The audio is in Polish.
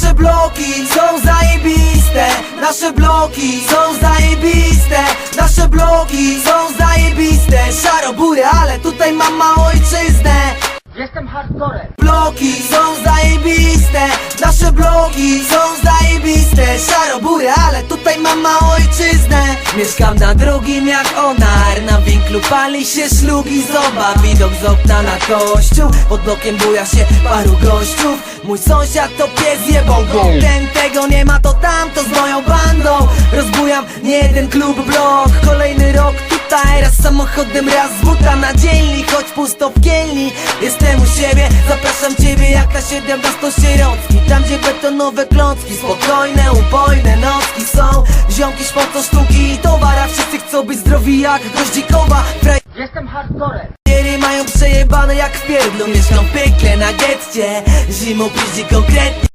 Nasze bloki są zajebiste Nasze bloki są zajebiste Nasze bloki są zajebiste. Szarobury, ale tutaj mam małą ojczyznę. Jestem hardcorem. Bloki są zajebiste Nasze bloki są zajebiste mam małą ojczyznę. Mieszkam na drugim jak onar. Na winklu pali się szlug i zoba Widok z okna na kościół. Pod blokiem buja się paru gościów. Mój sąsiad to pies jebał Ten tego nie ma to tamto z moją bandą. Rozbujam nie jeden klub blok. Kolejny rok tutaj. Raz samochodem, raz z buta na dzielni. Choć pusto w kielni Jestem u siebie, zapraszam ciebie jak na 17 sierocki Tam gdzie betonowe klątki Spokojne, upojne nocki są Ziomki szpocą sztuki i towara. Wszyscy chcą być zdrowi jak goździkowa Jestem hardcorem. Mają przejebane jak w pierdlu. Mieszkam w piekle na getcie. Zimą piździ konkretnie